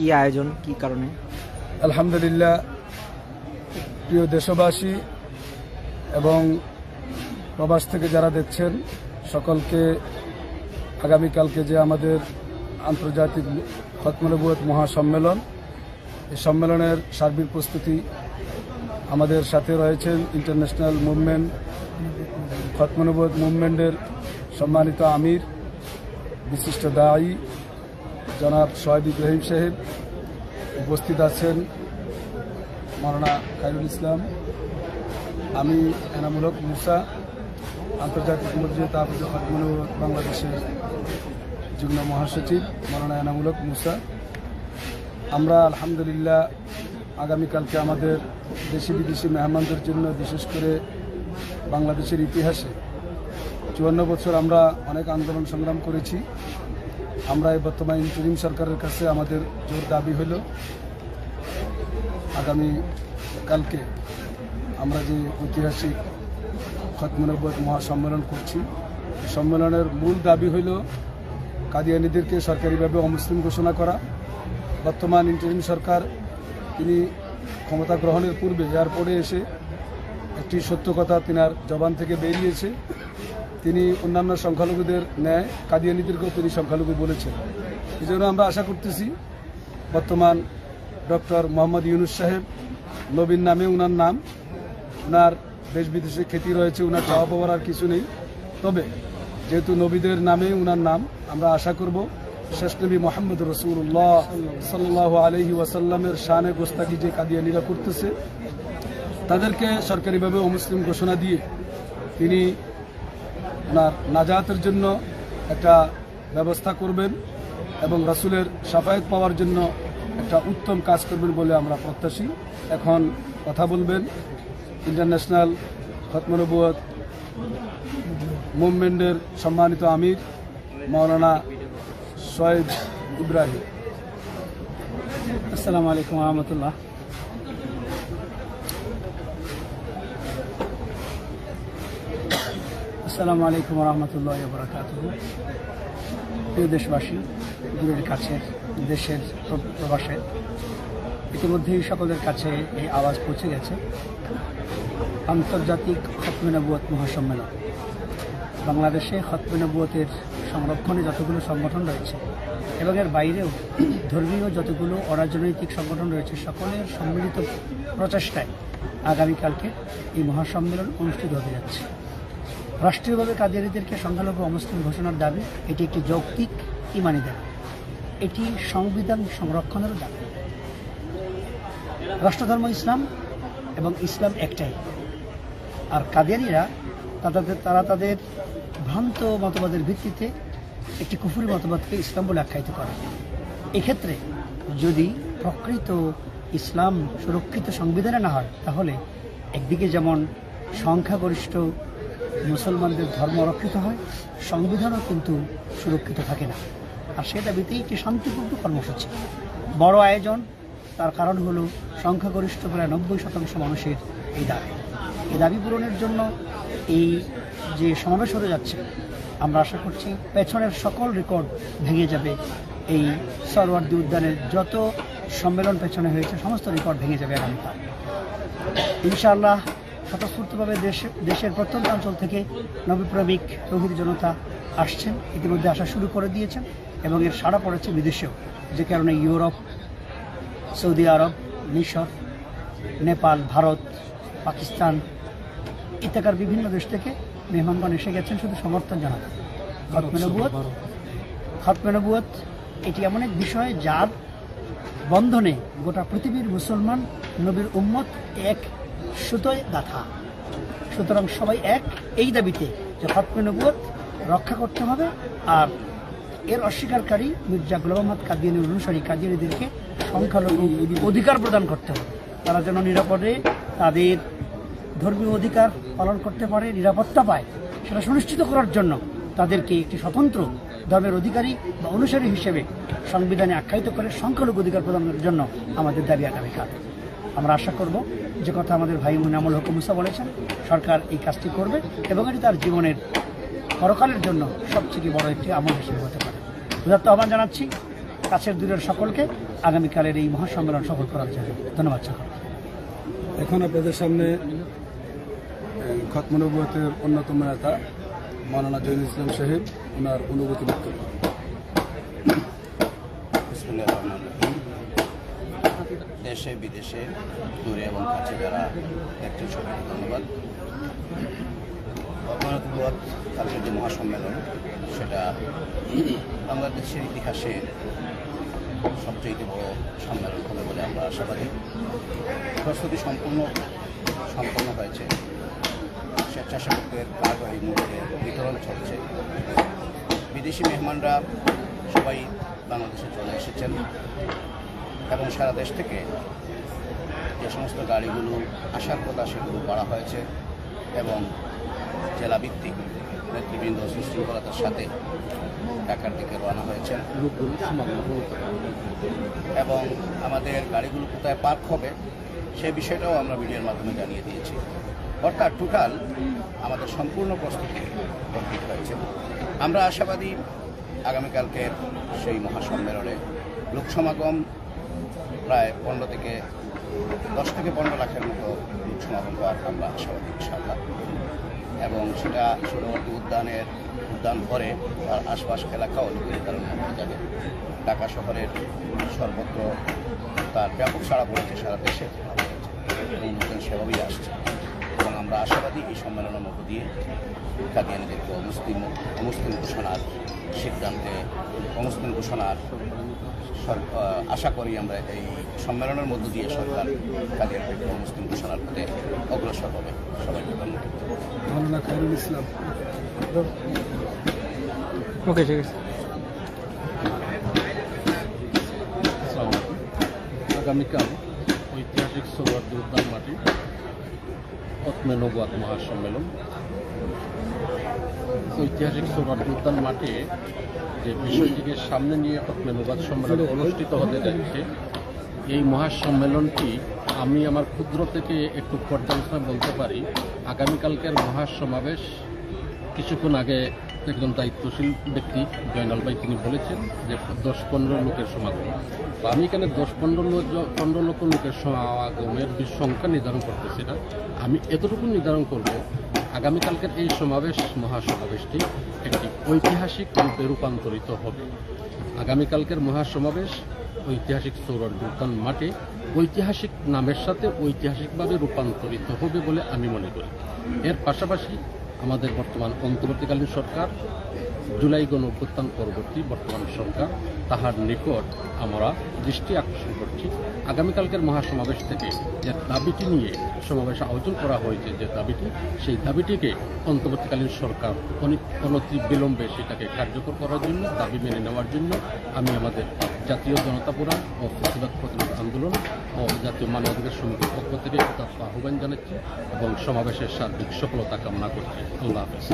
কি আয়োজন, কি কারণে? আলহামদুলিল্লাহ, প্রিয় দেশবাসী এবং প্রবাস থেকে যারা দেখছেন, সকলকে আগামীকালকে যে আমাদের আন্তর্জাতিক খতমনবুয়ত মহাসম্মেলন, এই সম্মেলনের সার্বিক প্রস্তুতি আমাদের সাথে রয়েছেন ইন্টারন্যাশনাল মুভমেন্ট খতমনবুয়ত মুভমেন্টের সম্মানিত আমির, বিশিষ্ট দায়ী জনাব শহীদ ইব্রাহিম সাহেব উপস্থিত আছেন মৌলানা খায়রুল ইসলাম, আমি এনামূলক মুসা, আন্তর্জাতিক মসজিদ খাতমুল বাংলাদেশের যুগ্ম মহাসচিব মৌলানা এনামূলক মুসা। আমরা আলহামদুলিল্লাহ আগামীকালকে আমাদের দেশি বিদেশি মেহমানদের জন্য বিশেষ করে বাংলাদেশের ইতিহাসে চুয়ান্ন বছর আমরা অনেক আন্দোলন সংগ্রাম করেছি। আমরা এই বর্তমান ইন্টারিম সরকারের কাছে আমাদের জোর দাবি হলো, আগামী কালকে আমরা যে ঐতিহাসিক খতমনব্বত মহাসম্মেলন করছি সম্মেলনের মূল দাবি হইল কাদিয়ানিদেরকে সরকারিভাবে অমুসলিম ঘোষণা করা। বর্তমান ইন্টারিম সরকার, তিনি ক্ষমতা গ্রহণের পূর্বে এয়ারপোর্টে এসে একটি সত্য কথা তিনার জবান থেকে বেরিয়েছে। তিনি অন্যান্য সংখ্যালঘুদের ন্যায় কাদিয়া কাদিয়ানিদেরকেও তিনি সংখ্যালঘু বলেছেন। এই জন্য আমরা আশা করতেছি বর্তমান ডক্টর মোহাম্মদ ইউনুস সাহেব নবীন নামে উনার নাম, উনার দেশ বিদেশে খ্যাতি রয়েছে, উনার চাওয়া পাওয়ার আর কিছু নেই। তবে যেহেতু নবীদের নামে উনার নাম, আমরা আশা করব শেষ নবী মোহাম্মদ রসুল্লাহ সাল্লাহ আলহি ওয়াসাল্লামের শানে গোস্তাকি যে কাদিয়ানিরা করতেছে, তাদেরকে সরকারিভাবে অমুসলিম ঘোষণা দিয়ে তিনি ওনার নাজাতের জন্য একটা ব্যবস্থা করবেন এবং রাসুলের সাফায়ত পাওয়ার জন্য একটা উত্তম কাজ করবেন বলে আমরা প্রত্যাশী। এখন কথা বলবেন ইন্টারন্যাশনাল খতমনবুয়ত মুভমেন্টের সম্মানিত আমির মৌলানা শয়েদ ইব্রাহিম। আসসালামু আলাইকুম রহমতুল্লাহ। আসসালামু আলাইকুম রহমতুল্লাহ বরাকাত প্রিয় দেশবাসী, দূরের কাছে, দেশের প্র- প্রবাসে ইতিমধ্যেই সকলের কাছে এই আওয়াজ পৌঁছে গেছে। আন্তর্জাতিক খতমে নবুয়ত মহাসম্মেলন। বাংলাদেশে খতমেনবুয়তের সংরক্ষণে যতগুলো সংগঠন রয়েছে এবং এর বাইরেও ধর্মীয় যতগুলো অরাজনৈতিক সংগঠন রয়েছে, সকলের সম্মিলিত প্রচেষ্টায় আগামীকালকে এই মহাসম্মেলন অনুষ্ঠিত হতে যাচ্ছে। রাষ্ট্রীয়ভাবে কাদিয়ারিদেরকে সংখ্যালঘু অমুসলিম ঘোষণার দাবি, এটি একটি যৌক্তিক ইমানি দাবি। এটি সংবিধান সংরক্ষণের দাবি। রাষ্ট্রধর্ম ইসলাম এবং ইসলাম একটাই। আর কাদেরিরা তাদের, তারা তাদের ভ্রান্ত মতবাদের ভিত্তিতে একটি কুফুরি মতবাদকে ইসলাম বলে আখ্যায়িত করে। এক্ষেত্রে যদি প্রকৃত ইসলাম সুরক্ষিত সংবিধানে না হয়, তাহলে একদিকে যেমন সংখ্যাগরিষ্ঠ মুসলমানদের ধর্ম রক্ষিত হয়, সংবিধানও কিন্তু সুরক্ষিত থাকে না। আর সে দাবিতেই একটি শান্তিপূর্ণ কর্মসূচি। বড় আয়োজন, তার কারণ হলো সংখ্যাগরিষ্ঠ প্রায় নব্বই শতাংশ মানুষের এই দাবি। এই দাবি পূরণের জন্য এই যে সমাবেশ হতে যাচ্ছে, আমরা আশা করছি পেছনের সকল রেকর্ড ভেঙে যাবে। এই সরওয়ার্দী উদ্যানের যত সম্মেলন পেছনে হয়েছে, সমস্ত রেকর্ড ভেঙে যাবে আগামীকাল। ইনশাআল্লাহ স্বতঃস্ফূর্তভাবে দেশ দেশের প্রত্যন্ত অঞ্চল থেকে নবীপ্রেমিক তৌহিদ জনতা আসছেন। ইতিমধ্যে আসা শুরু করে দিয়েছেন এবং এর সাড়া পড়েছে বিদেশেও। যে কারণে ইউরোপ সৌদি আরব মিশর নেপাল ভারত পাকিস্তান ইত্যাকার বিভিন্ন দেশ থেকে মেহমানগণ এসে গেছেন শুধু সমর্থন জানাতে। খতমে নবুয়ত এটি এমন এক বিষয় যার বন্ধনে গোটা পৃথিবীর মুসলমান নবীর উম্মত এক সুতোয় গাথা। সুতরাং সবাই এক এই দাবিতে যে খতমে নবুয়ত রক্ষা করতে হবে আর এর অস্বীকারী মির্জা গোলাম মোহাম্মদ কাদিয়ানির অনুসারী কাদিয়ানিদেরকে সংখ্যালঘু অধিকার প্রদান করতে হবে। তারা যেন নিরাপদে তাদের ধর্মীয় অধিকার পালন করতে পারে, নিরাপত্তা পায়, সেটা সুনিশ্চিত করার জন্য তাদেরকে একটি স্বতন্ত্র ধর্মের অধিকারী বা অনুসারী হিসেবে সংবিধানে আখ্যায়িত করে সংখ্যালঘু অধিকার প্রদানের জন্য আমাদের দাবি আগামীকাল। আমরা আশা করব যে কথা আমাদের ভাই মুনামুল হক মুসা বলেছেন, সরকার এই কাজটি করবে এবং এটি তার জীবনের পরকালের জন্য সবচেয়ে বড় একটি আমল হিসেবে হতে পারে। উদাত্ত আহ্বান জানাচ্ছি কাছের দূরের সকলকে আগামীকালের এই মহাসম্মেলন সফল করার জন্য। ধন্যবাদ সকল এখন আপনাদের সামনে খতমনবতের অন্যতম নেতা মাওলানা জৈন ইসলাম সাহেব, ওনার অনুভূতি। দেশে, বিদেশে, দূরে এবং কাছে যারা একটি সবাইকে ধন্যবাদ। কালকের যে মহাসম্মেলন, সেটা বাংলাদেশের ইতিহাসে সবচেয়ে বড় সম্মেলন হবে বলে আমরা আশাবাদী প্রস্তুতি সম্পূর্ণ, সম্পন্ন হয়েছে। স্বেচ্ছাসেবকের কারবারি মূল্যে বিতরণ চলছে। বিদেশি মেহমানরা সবাই বাংলাদেশে চলে এসেছেন। এবং সারা দেশ থেকে যে সমস্ত গাড়িগুলো আসার কথা সেগুলো করা হয়েছে এবং জেলাভিত্তিক নেতৃবৃন্দ সুশৃঙ্খলতার সাথে ঢাকার দিকে রওনা হয়েছেন। এবং আমাদের গাড়িগুলো কোথায় পার্ক হবে সে বিষয়টাও আমরা ভিডিওর মাধ্যমে জানিয়ে দিয়েছি। অর্থাৎ টোটাল আমাদের সম্পূর্ণ প্রস্তুতি কমপ্লিট হয়েছে। আমরা আশাবাদী আগামীকালকের সেই মহাসম্মেলনে লোক সমাগম প্রায় পনেরো থেকে দশ থেকে পনেরো লাখের মতো সমাগম হওয়ার আমরা আশাবাদী ইনশাআল্লাহ। এবং সেটা শুধুমাত্র উদ্যানের উদ্যান করে তার আশপাশ এলাকাও নির্ধারণ হয়ে যাবে। ঢাকা শহরের সর্বত্র তার ব্যাপক সাড়া পড়েছে সারা দেশে। এবং নতুন সেভাবেই আসছে। আমরা এই সম্মেলনের মধ্য দিয়ে কাদিয়ানিদেরকে অমুসলিম অমুসলিম ঘোষণার সিদ্ধান্তে অমুসলিম ঘোষণার আশা করি আমরা এই সম্মেলনের মধ্য দিয়ে সরকার কাদিয়ানিদেরকে অমুসলিম ঘোষণার পথে অগ্রসর হবে। সবাইকে ধন্যবাদ। ইসলাম। ওকে ঠিক আছে। আগামীকাল ঐতিহাসিক সৌরার্দি উদ্যান মাটি। অত্মে নবাদ মহাসম্মেলন ঐতিহাসিক সৌরার্দি উদ্যান মাঠে যে বিষয়টিকে সামনে নিয়ে অত্মে সম্মেলন অনুষ্ঠিত হতে যাচ্ছে এই মহাসম্মেলনটি আমি আমার ক্ষুদ্র থেকে একটু পর্যালোচনা বলতে পারি আগামীকালকের মহাসমাবেশ কিছুক্ষণ আগে একজন দায়িত্বশীল ব্যক্তি, জয়নাল ভাই, তিনি বলেছেন যে দশ পনেরো লোকের সমাগম। তো আমি এখানে দশ পনেরো লোক পনেরো লক্ষ লোকের সমাগমের সংখ্যা নির্ধারণ করতেছি না। আমি এতটুকু নির্ধারণ করব, আগামীকালকের এই সমাবেশ, মহাসমাবেশটি একটি ঐতিহাসিক রূপে রূপান্তরিত হবে। আগামীকালকের মহাসমাবেশ ঐতিহাসিক সৌরভ উদ্যান মাঠে ঐতিহাসিক নামের সাথে ঐতিহাসিকভাবে রূপান্তরিত হবে বলে আমি মনে করি। এর পাশাপাশি আমাদের বর্তমান অন্তর্বর্তীকালীন সরকার, জুলাই গণ অভ্যুত্থান পরবর্তী বর্তমান সরকার, তাহার নিকট আমরা দৃষ্টি আকর্ষণ করছি। আগামীকালকের মহাসমাবেশ থেকে যে দাবিটি নিয়ে সমাবেশ আয়োজন করা হয়েছে, যে দাবিটি, সেই দাবিটিকে অন্তর্বর্তীকালীন সরকার অনি- অনতি বিলম্বে সেটাকে কার্যকর করার জন্য, দাবি মেনে নেওয়ার জন্য আমি আমাদের জাতীয় জনতা ফোরাম ও প্রতিবাদ প্রতিরোধ আন্দোলন জাতীয় মানবাধিকার সমিতির পক্ষ থেকে তার আহ্বান জানাচ্ছি এবং সমাবেশের সার্বিক সফলতা কামনা করছি। আল্লাহ হাফেজ।